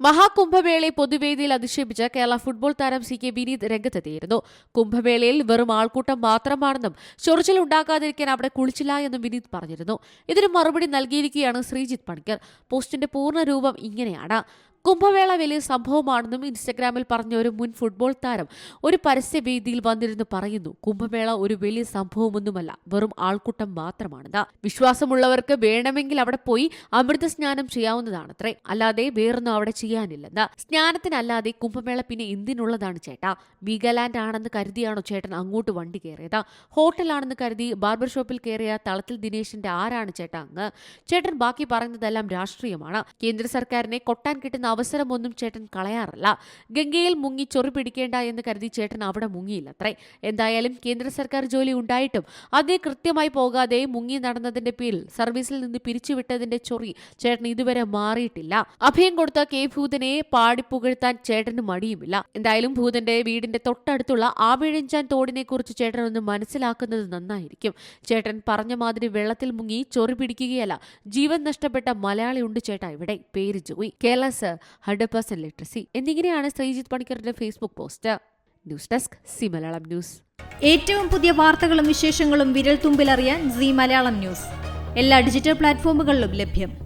മഹാകുംഭമേളയെ പൊതുവേദിയിൽ അധിക്ഷേപിച്ച് കേരള ഫുട്ബോൾ താരം സി കെ വിനീത് രംഗത്തെത്തിയിരുന്നു. കുംഭമേളയിൽ വെറും ആൾക്കൂട്ടം മാത്രമാണെന്നും ചൊറിച്ചിൽ ഉണ്ടാക്കാതിരിക്കാൻ അവിടെ കുളിച്ചില്ല എന്നും വിനീത് പറഞ്ഞിരുന്നു. ഇതിന് മറുപടി നൽകിയിരിക്കുകയാണ് ശ്രീജിത്ത് പണിക്കർ. പോസ്റ്റിന്റെ പൂർണ രൂപം ഇങ്ങനെയാണ്. കുംഭമേള വലിയ സംഭവമാണെന്നും ഇൻസ്റ്റഗ്രാമിൽ പറഞ്ഞ ഒരു മുൻ ഫുട്ബോൾ താരം ഒരു പരസ്യവേദിയിൽ വന്നിരുന്ന് പറയുന്നു കുംഭമേള ഒരു വലിയ സംഭവമൊന്നുമല്ല വെറും ആൾക്കൂട്ടം മാത്രമാണെന്ന്. വിശ്വാസമുള്ളവർക്ക് വേണമെങ്കിൽ അവിടെ പോയി അമൃത സ്നാനം ചെയ്യാവുന്നതാണത്രേ അല്ലാതെ വേറൊന്നും അവിടെ ചെയ്യാനില്ലെന്ന്. സ്നാനത്തിനല്ലാതെ കുംഭമേള പിന്നെ എന്തിനുള്ളതാണ് ചേട്ട? വീഗലാൻഡ് ആണെന്ന് കരുതിയാണോ ചേട്ടൻ അങ്ങോട്ട് വണ്ടി കയറിയത്? ഹോട്ടലാണെന്ന് കരുതി ബാർബർ ഷോപ്പിൽ കയറിയ തളത്തിൽ ദിനേശിന്റെ ആരാണ് ചേട്ടാ അങ്ങ്? ചേട്ടൻ ബാക്കി പറയുന്നതെല്ലാം രാഷ്ട്രീയമാണ്. കേന്ദ്ര സർക്കാരിനെ കൊട്ടാൻ കിട്ടുന്ന അവസരമൊന്നും ചേട്ടൻ കളയാറില്ല. ഗംഗയിൽ മുങ്ങി ചൊറി പിടിക്കേണ്ട എന്ന് കരുതി ചേട്ടൻ അവിടെ മുങ്ങിയില്ലത്രേ. എന്തായാലും കേന്ദ്ര സർക്കാർ ജോലി ഉണ്ടായിട്ടും അതിൽ കൃത്യമായി പോകാതെ മുങ്ങി നടന്നതിന്റെ പേരിൽ സർവീസിൽ നിന്ന് പിരിച്ചുവിട്ടതിന്റെ ചൊറി ചേട്ടൻ ഇതുവരെ മാറിയിട്ടില്ല. അഭയം കൊടുത്ത കെ ഭൂതനെ പാടിപ്പുകഴ്ത്താൻ ചേട്ടന് മടിയുമില്ല. എന്തായാലും ഭൂതന്റെ വീടിന്റെ തൊട്ടടുത്തുള്ള ആവിഴഞ്ചാൻ തോടിനെ കുറിച്ച് ചേട്ടൻ ഒന്ന് മനസ്സിലാക്കുന്നത് നന്നായിരിക്കും. ചേട്ടൻ പറഞ്ഞ മാതിരി വെള്ളത്തിൽ മുങ്ങി ചൊറി പിടിക്കുകയല്ല. ജീവൻ നഷ്ടപ്പെട്ട മലയാളി ഉണ്ട് ചേട്ടാ ഇവിടെ. പേര് Joy. Kerala sir hundred percent literacy. എന്നിങ്ങനെയാണ് Sreejith പണിക്കറിന്റെ Facebook post. News desk Zee Malayalam news. ഏറ്റവും പുതിയ വാർത്തകളും വിശേഷങ്ങളും വിരൽ തുമ്പിലറിയാൻ സി മലയാളം ന്യൂസ്. എല്ലാ ഡിജിറ്റൽ പ്ലാറ്റ്ഫോമുകളിലും ലഭ്യം.